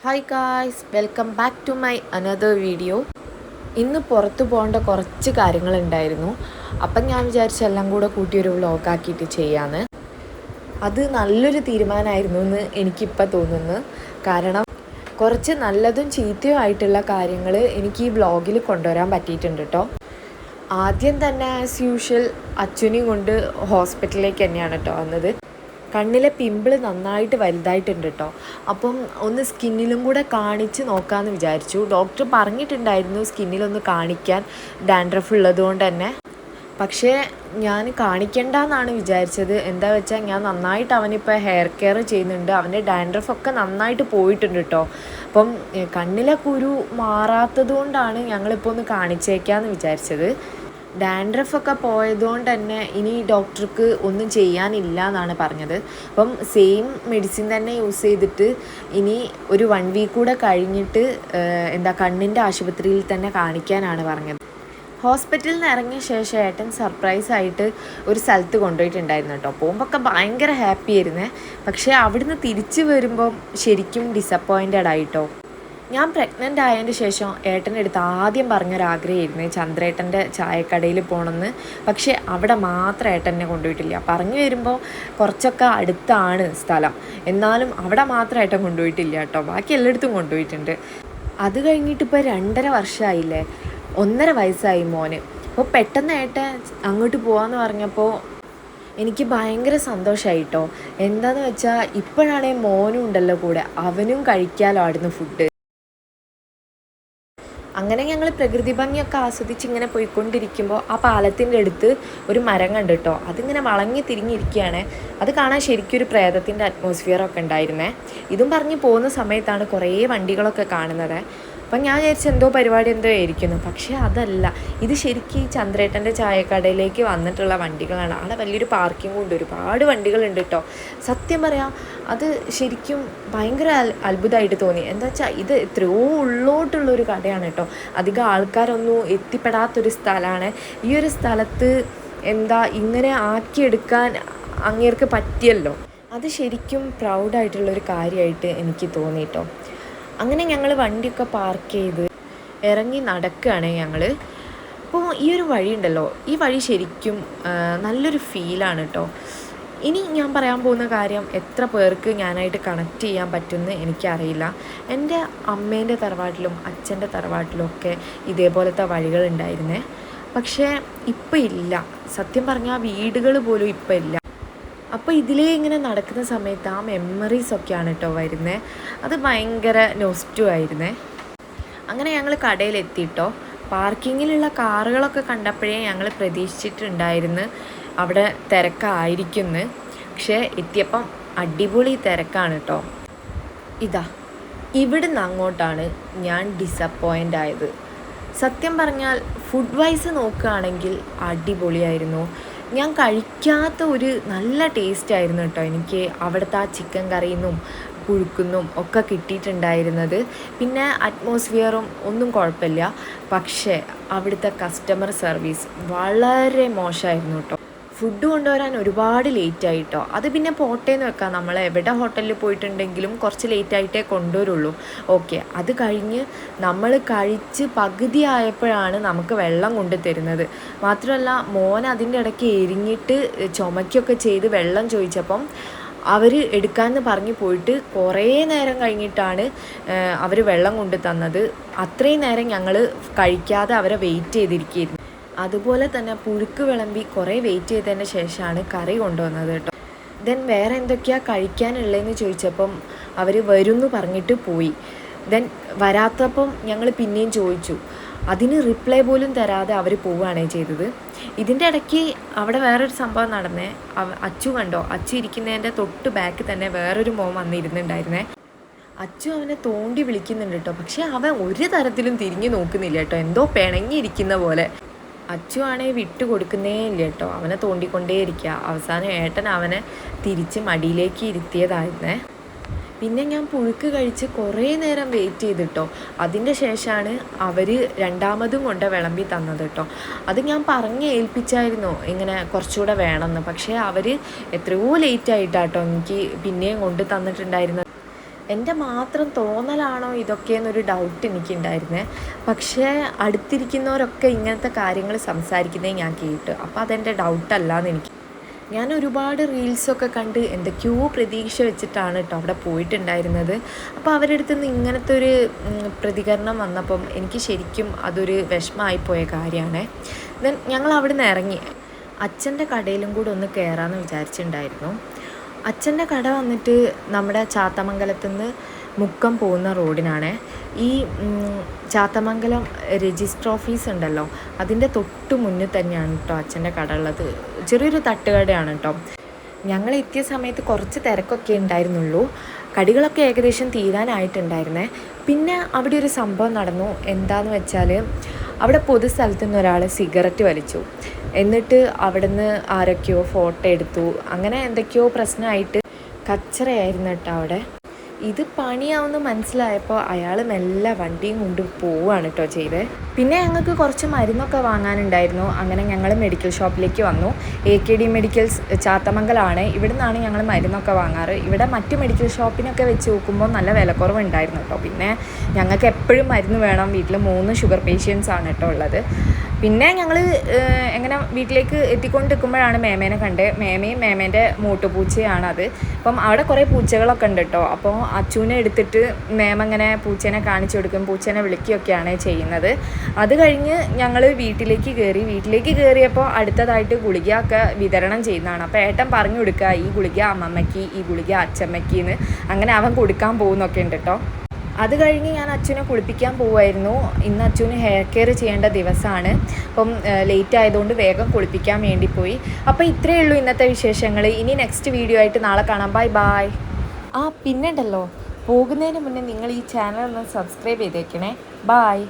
Hi guys welcome back to my another video ഇന്ന് പുറത്തു പോകേണ്ട കുറച്ച് കാര്യങ്ങളുണ്ടായിരുന്നു. അപ്പം ഞാൻ വിചാരിച്ച എല്ലാം കൂടെ കൂട്ടി ഒരു വ്ളോഗാക്കിയിട്ട് ചെയ്യാന്ന്. അത് നല്ലൊരു തീരുമാനമായിരുന്നു എന്ന് എനിക്കിപ്പോൾ തോന്നുന്നു. കാരണം കുറച്ച് നല്ലതും ചീത്തയും ആയിട്ടുള്ള കാര്യങ്ങൾ എനിക്ക് ഈ ബ്ലോഗിൽ കൊണ്ടുവരാൻ പറ്റിയിട്ടുണ്ട് കേട്ടോ ആദ്യം തന്നെ ആസ് യൂഷ്വൽ അച്ഛനെയും കൊണ്ട് ഹോസ്പിറ്റലിലേക്ക് തന്നെയാണ് കേട്ടോ വന്നത്. കണ്ണിലെ പിമ്പിൾ നന്നായിട്ട് വലുതായിട്ടുണ്ട് കേട്ടോ അപ്പം ഒന്ന് സ്കിന്നിലും കൂടെ കാണിച്ച് നോക്കാമെന്ന് വിചാരിച്ചു. ഡോക്ടർ പറഞ്ഞിട്ടുണ്ടായിരുന്നു സ്കിന്നിലൊന്ന് കാണിക്കാൻ ഡാൻഡ്രഫ് ഉള്ളത് കൊണ്ട് തന്നെ. പക്ഷേ ഞാൻ കാണിക്കണ്ടെന്നാണ് വിചാരിച്ചത്. എന്താ വെച്ചാൽ ഞാൻ നന്നായിട്ട് അവനിപ്പോൾ ഹെയർ കെയർ ചെയ്യുന്നുണ്ട്. അവന്റെ ഡാൻഡ്രഫ് ഒക്കെ നന്നായിട്ട് പോയിട്ടുണ്ട് കേട്ടോ അപ്പം കണ്ണിലെ കുരു മാറാത്തത് കൊണ്ടാണ് ഞങ്ങളിപ്പോൾ ഒന്ന് കാണിച്ചേക്കാമെന്ന് വിചാരിച്ചത്. ഡാൻഡ്രഫ് ഒക്കെ പോയതുകൊണ്ട് തന്നെ ഇനി ഡോക്ടർക്ക് ഒന്നും ചെയ്യാനില്ല എന്നാണ് പറഞ്ഞത്. അപ്പം സെയിം മെഡിസിൻ തന്നെ യൂസ് ചെയ്തിട്ട് ഇനി ഒരു വൺ വീക്ക് കൂടെ കഴിഞ്ഞിട്ട് എന്താ കണ്ണിന്റെ ആശുപത്രിയിൽ തന്നെ കാണിക്കാനാണ് പറഞ്ഞത്. ഹോസ്പിറ്റലിൽ നിന്ന് ഇറങ്ങിയ ശേഷം ഏട്ടൻ സർപ്രൈസ് ആയിട്ട് ഒരു സ്ഥലത്ത് കൊണ്ടുപോയിട്ടുണ്ടായിരുന്നു കേട്ടോ. പോകുമ്പോൾ ഭയങ്കര ഹാപ്പി ആയിരുന്നേ. പക്ഷേ അവിടുന്ന് തിരിച്ചു വരുമ്പം ശരിക്കും ഡിസപ്പോയിന്റഡ് ആയിട്ടോ ഞാൻ പ്രഗ്നന്റ് ആയതിന്റെ ശേഷം ഏട്ടന്റെ അടുത്ത് ആദ്യം പറഞ്ഞൊരാഗ്രഹമായിരുന്നു ചന്ദ്രേട്ടന്റെ ചായക്കടയിൽ പോകണമെന്ന്. പക്ഷേ അവിടെ മാത്രം ഏട്ടനെ കൊണ്ടുപോയിട്ടില്ല. പറഞ്ഞു വരുമ്പോൾ കുറച്ചൊക്കെ അടുത്താണ് സ്ഥലം. എന്നാലും അവിടെ മാത്രം ഏട്ടൻ കൊണ്ടുപോയിട്ടില്ല കേട്ടോ. ബാക്കി എല്ലായിടത്തും കൊണ്ടുപോയിട്ടുണ്ട്. അത് കഴിഞ്ഞിട്ട് ഇപ്പോൾ രണ്ടര വർഷമായില്ലേ? ഒന്നര വയസ്സായി മോന്. അപ്പോൾ പെട്ടെന്ന് ഏട്ടൻ അങ്ങോട്ട് പോകാമെന്ന് പറഞ്ഞപ്പോൾ എനിക്ക് ഭയങ്കര സന്തോഷമായി കേട്ടോ. എന്താണെന്ന് വെച്ചാൽ ഇപ്പോഴാണെങ്കിൽ മോനും ഉണ്ടല്ലോ കൂടെ. അവനും കഴിക്കാലോ അവിടുന്ന് ഫുഡ് അങ്ങനെ ഞങ്ങൾ പ്രകൃതി ഭംഗിയൊക്കെ ആസ്വദിച്ച് ഇങ്ങനെ പോയിക്കൊണ്ടിരിക്കുമ്പോൾ ആ പാലത്തിന്റെ അടുത്ത് ഒരു മരം കണ്ടു കേട്ടോ അതിങ്ങനെ വളങ്ങി തിരിഞ്ഞിരിക്കുകയാണ്. അത് കാണാൻ ശരിക്കും ഒരു പ്രേതത്തിന്റെ അറ്റ്മോസ്ഫിയറൊക്കെ ഉണ്ടായിരുന്നേ. ഇതും പറഞ്ഞ് പോകുന്ന സമയത്താണ് കുറേ വണ്ടികളൊക്കെ കാണുന്നത്. അപ്പം ഞാൻ വിചാരിച്ചു എന്തോ പരിപാടി എന്തോ ആയിരിക്കുന്നു. പക്ഷേ അതല്ല. ഇത് ശരിക്കും ഈ ചന്ദ്രേട്ടന്റെ ചായക്കടയിലേക്ക് വന്നിട്ടുള്ള വണ്ടികളാണ്. അവിടെ വലിയൊരു പാർക്കിംഗ് ഉണ്ട്. ഒരുപാട് വണ്ടികളുണ്ട് കേട്ടോ സത്യം പറയാം അത് ശരിക്കും ഭയങ്കര അത്ഭുതമായിട്ട് തോന്നി. എന്താ വെച്ചാൽ ഇത് എത്രയോ ഉള്ളോട്ടുള്ളൊരു കടയാണ് കേട്ടോ അധികം ആൾക്കാരൊന്നും എത്തിപ്പെടാത്തൊരു സ്ഥലമാണ്. ഈ ഒരു സ്ഥലത്ത് എന്താ ഇങ്ങനെ ആക്കിയെടുക്കാൻ അങ്ങേർക്ക് പറ്റിയല്ലോ? അത് ശരിക്കും പ്രൗഡായിട്ടുള്ളൊരു കാര്യമായിട്ട് എനിക്ക് തോന്നി കേട്ടോ അങ്ങനെ ഞങ്ങൾ വണ്ടിയൊക്കെ പാർക്ക് ചെയ്ത് ഇറങ്ങി നടക്കുകയാണ് ഞങ്ങൾ അപ്പോൾ ഈ ഒരു വഴി ഉണ്ടല്ലോ ഈ വഴി ശരിക്കും നല്ലൊരു ഫീലാണ് കേട്ടോ ഇനി ഞാൻ പറയാൻ പോകുന്ന കാര്യം എത്ര പേർക്ക് ഞാനായിട്ട് കണക്ട് ചെയ്യാൻ പറ്റുമെന്ന് എനിക്കറിയില്ല. എന്റെ അമ്മേന്റെ തറവാട്ടിലും അച്ഛന്റെ തറവാട്ടിലും ഒക്കെ ഇതേപോലത്തെ വഴികളുണ്ടായിരുന്നേ പക്ഷേ ഇപ്പം ഇല്ല. സത്യം പറഞ്ഞാൽ വീടുകൾ പോലും ഇപ്പം ഇല്ല. അപ്പോൾ ഇതിലേ ഇങ്ങനെ നടക്കുന്ന സമയത്ത് ആ മെമ്മറീസ് ഒക്കെയാണ് കേട്ടോ വരുന്നത് അത് ഭയങ്കര നോസ്റ്റു ആയിരുന്നേ. അങ്ങനെ ഞങ്ങൾ കടയിലെത്തിയിട്ടോ പാർക്കിങ്ങിലുള്ള കാറുകളൊക്കെ കണ്ടപ്പോഴേ ഞങ്ങൾ പ്രതീക്ഷിച്ചിട്ടുണ്ടായിരുന്നു അവിടെ തിരക്കായിരിക്കുന്നു. പക്ഷേ എത്തിയപ്പം അടിപൊളി തിരക്കാണ് കേട്ടോ ഇതാ ഇവിടുന്ന് അങ്ങോട്ടാണ് ഞാൻ ഡിസപ്പോയിന്റ് ആയത്. സത്യം പറഞ്ഞാൽ ഫുഡ് വൈസ് നോക്കുകയാണെങ്കിൽ അടിപൊളിയായിരുന്നു. ഞാൻ കഴിക്കാത്ത ഒരു നല്ല ടേസ്റ്റ് ആയിരുന്നു കേട്ടോ എനിക്ക് അവിടുത്തെ ആ ചിക്കൻ കറിയെന്നും പുഴുക്കുന്നും ഒക്കെ കിട്ടിയിട്ടുണ്ടായിരുന്നത്. പിന്നെ അറ്റ്മോസ്ഫിയറും ഒന്നും കുഴപ്പമില്ല. പക്ഷേ അവിടുത്തെ കസ്റ്റമർ സർവീസ് വളരെ മോശമായിരുന്നു കേട്ടോ. ഫുഡ് കൊണ്ടുവരാൻ ഒരുപാട് ലേറ്റ് ആയിട്ടോ അത് പിന്നെ പോട്ടേന്ന് വെക്കാം. നമ്മൾ എവിടെ ഹോട്ടലിൽ പോയിട്ടുണ്ടെങ്കിലും കുറച്ച് ലേറ്റ് ആയിട്ടേ കൊണ്ടുവരുള്ളൂ. ഓക്കെ അത് കഴിഞ്ഞ് നമ്മൾ കഴിച്ച് പകുതി ആയപ്പോഴാണ് നമുക്ക് വെള്ളം കൊണ്ട് തരുന്നത്. മാത്രമല്ല മോൻ അതിന്റെ ഇടയ്ക്ക് എരിഞ്ഞിട്ട് ചുമയ്ക്കൊക്കെ ചെയ്ത് വെള്ളം ചോദിച്ചപ്പം അവർ എടുക്കാമെന്ന് പറഞ്ഞു പോയിട്ട് കുറേ നേരം കഴിഞ്ഞിട്ടാണ് അവർ വെള്ളം കൊണ്ട് തന്നത്. അത്രയും നേരം ഞങ്ങൾ കഴിക്കാതെ അവരെ വെയിറ്റ് ചെയ്തിരിക്കുകയായിരുന്നു. അതുപോലെ തന്നെ പുഴുക്ക് വിളമ്പി കുറേ വെയിറ്റ് ചെയ്തതിന് ശേഷമാണ് കറി കൊണ്ടുവന്നത് കേട്ടോ. ദെൻ വേറെ എന്തൊക്കെയാണ് കഴിക്കാനുള്ളതെന്ന് ചോദിച്ചപ്പം അവർ വരുമെന്ന് പറഞ്ഞിട്ട് പോയി. ദെൻ വരാത്തപ്പം ഞങ്ങൾ പിന്നെയും ചോദിച്ചു. അതിന് റിപ്ലൈ പോലും തരാതെ അവർ പോവുകയാണ് ചെയ്തത്. ഇതിന്റെ ഇടയ്ക്ക് അവിടെ വേറൊരു സംഭവം നടന്നേ. അച്ചു കണ്ടോ? അച്ചു ഇരിക്കുന്നതിന്റെ തൊട്ട് ബാക്കിൽ തന്നെ വേറൊരു മോൻ വന്നിരുന്നുണ്ടായിരുന്നേ. അച്ചു അവനെ തോണ്ടി വിളിക്കുന്നുണ്ട് കേട്ടോ. പക്ഷെ അവൻ ഒരു തരത്തിലും തിരിഞ്ഞു നോക്കുന്നില്ല കേട്ടോ. എന്തോ പിണങ്ങിയിരിക്കുന്ന പോലെ. അച്ചു ആണെങ്കിൽ വിട്ടു കൊടുക്കുന്നേ ഇല്ല കേട്ടോ. അവനെ തോണ്ടിക്കൊണ്ടേ ഇരിക്കുക അവസാനം ഏട്ടൻ അവനെ തിരിച്ച് മടിയിലേക്ക് ഇരുത്തിയതായിരുന്നേ. പിന്നെ ഞാൻ പുഴുക്ക് കഴിച്ച് കുറേ നേരം വെയിറ്റ് ചെയ്തിട്ടോ അതിന്റെ ശേഷമാണ് അവർ രണ്ടാമതും കൊണ്ട് വിളമ്പി തന്നത് കേട്ടോ അത് ഞാൻ പറഞ്ഞ് ഏൽപ്പിച്ചായിരുന്നു. ഇങ്ങനെ കുറച്ചുകൂടെ വേണമെന്ന്. പക്ഷേ അവർ എത്രയോ ലേറ്റ് ആയിട്ടാട്ടോ എനിക്ക് പിന്നെയും കൊണ്ട് തന്നിട്ടുണ്ടായിരുന്നത്. എന്റെ മാത്രം തോന്നലാണോ ഇതൊക്കെ എന്നൊരു ഡൗട്ട് എനിക്കുണ്ടായിരുന്നേ. പക്ഷേ അടുത്തിരിക്കുന്നവരൊക്കെ ഇങ്ങനത്തെ കാര്യങ്ങൾ സംസാരിക്കുന്നേ ഞാൻ കേട്ടു. അപ്പോൾ അതെന്റെ ഡൗട്ടല്ലാന്ന് എനിക്ക്. ഞാൻ ഒരുപാട് റീൽസൊക്കെ കണ്ട് എന്തൊക്കെയോ പ്രതീക്ഷ വെച്ചിട്ടാണ് കേട്ടോ അവിടെ പോയിട്ടുണ്ടായിരുന്നത്. അപ്പോൾ അവരുടെ അടുത്ത് നിന്ന് ഇങ്ങനത്തെ ഒരു പ്രതികരണം വന്നപ്പം എനിക്ക് ശരിക്കും അതൊരു വിഷമമായിപ്പോയ കാര്യമാണ് ദെൻ ഞങ്ങൾ അവിടെ നിന്ന് ഇറങ്ങി. അച്ഛന്റെ കടയിലും കൂടെ ഒന്ന് കയറാമെന്ന് വിചാരിച്ചിട്ടുണ്ടായിരുന്നു. അച്ഛന്റെ കട വന്നിട്ട് നമ്മുടെ ചാത്തമംഗലത്തു നിന്ന് മുക്കം പോകുന്ന റോഡിനാണ്. ഈ ചാത്തമംഗലം രജിസ്റ്റർ ഓഫീസ് ഉണ്ടല്ലോ അതിന്റെ തൊട്ട് മുന്നിൽ തന്നെയാണ് കേട്ടോ അച്ഛന്റെ കട ഉള്ളത്. ചെറിയൊരു തട്ടുകടയാണ് കേട്ടോ ഞങ്ങൾ എത്തിയ സമയത്ത് കുറച്ച് തിരക്കൊക്കെ ഉണ്ടായിരുന്നുള്ളൂ. കടികളൊക്കെ ഏകദേശം തീരാനായിട്ടുണ്ടായിരുന്നേ. പിന്നെ അവിടെ ഒരു സംഭവം നടന്നു. എന്താന്ന് വെച്ചാൽ അവിടെ പൊതുസ്ഥലത്ത് നിന്ന് ഒരാൾ സിഗരറ്റ് വലിച്ചു. എന്നിട്ട് അവിടുന്ന് ആരൊക്കെയോ ഫോട്ടോ എടുത്തു. അങ്ങനെ എന്തൊക്കെയോ പ്രശ്നമായിട്ട് കച്ചറയായിരുന്നു കേട്ടോ അവിടെ. ഇത് പണിയാവുന്ന മനസ്സിലായപ്പോൾ അയാൾ മെല്ലെ വണ്ടിയും കൊണ്ട് പോവുകയാണ് കേട്ടോ ചെയ്തത്. പിന്നെ ഞങ്ങൾക്ക് കുറച്ച് മരുന്നൊക്കെ വാങ്ങാനുണ്ടായിരുന്നു. അങ്ങനെ ഞങ്ങൾ മെഡിക്കൽ ഷോപ്പിലേക്ക് വന്നു. എ കെ ഡി മെഡിക്കൽസ് ചാത്തമംഗലാണ്. ഇവിടെ നിന്നാണ് ഞങ്ങൾ മരുന്നൊക്കെ വാങ്ങാറ്. ഇവിടെ മറ്റു മെഡിക്കൽ ഷോപ്പിനൊക്കെ വെച്ച് നോക്കുമ്പോൾ നല്ല വിലക്കുറവുണ്ടായിരുന്നു കേട്ടോ. പിന്നെ ഞങ്ങൾക്ക് എപ്പോഴും മരുന്ന് വേണം. വീട്ടിൽ മൂന്ന് ഷുഗർ പേഷ്യൻസ് ആണ് കേട്ടോ ഉള്ളത്. പിന്നെ ഞങ്ങൾ എങ്ങനെ വീട്ടിലേക്ക് എത്തിക്കൊണ്ടിരിക്കുമ്പോഴാണ് മേമേനെ കണ്ടത് മേമയും മേമേന്റെ മൂട്ടുപൂച്ചയാണ് അത്. അപ്പം അവിടെ കുറേ പൂച്ചകളൊക്കെ ഉണ്ട് കേട്ടോ. അപ്പോൾ അച്ചുവിനെ എടുത്തിട്ട് മേമ ഇങ്ങനെ പൂച്ചേനെ കാണിച്ചു കൊടുക്കും പൂച്ചേനെ വിളിക്കുകയൊക്കെയാണ് ചെയ്യുന്നത്. അത് കഴിഞ്ഞ് ഞങ്ങൾ വീട്ടിലേക്ക് കയറി വീട്ടിലേക്ക് കയറിയപ്പോൾ അടുത്തതായിട്ട് ഗുളിക ഒക്കെ വിതരണം ചെയ്യുന്നതാണ്. അപ്പോൾ ഏട്ടൻ പറഞ്ഞു കൊടുക്കുക ഈ ഗുളിക അമ്മമ്മയ്ക്ക് ഈ ഗുളിക അച്ഛമ്മയ്ക്ക് എന്ന് അങ്ങനെ അവൻ കൊടുക്കാൻ പോകുന്നൊക്കെ ഉണ്ട് കേട്ടോ അത് കഴിഞ്ഞ് ഞാൻ അച്ഛനെ കുളിപ്പിക്കാൻ പോവായിരുന്നു. ഇന്ന് അച്ഛന് ഹെയർ കെയർ ചെയ്യേണ്ട ദിവസമാണ് അപ്പം ലേറ്റ് ആയതുകൊണ്ട് വേഗം കുളിപ്പിക്കാൻ വേണ്ടി പോയി. അപ്പോൾ ഇത്രയേ ഉള്ളൂ ഇന്നത്തെ വിശേഷങ്ങൾ. ഇനി നെക്സ്റ്റ് വീഡിയോ ആയിട്ട് നാളെ കാണാം. ബൈ ബായ് ആ പിന്നെ ഉണ്ടല്ലോ പോകുന്നതിന് മുന്നേ നിങ്ങൾ ഈ ചാനൽ ഒന്ന് സബ്സ്ക്രൈബ് ചെയ്തേക്കണേ. ബായ്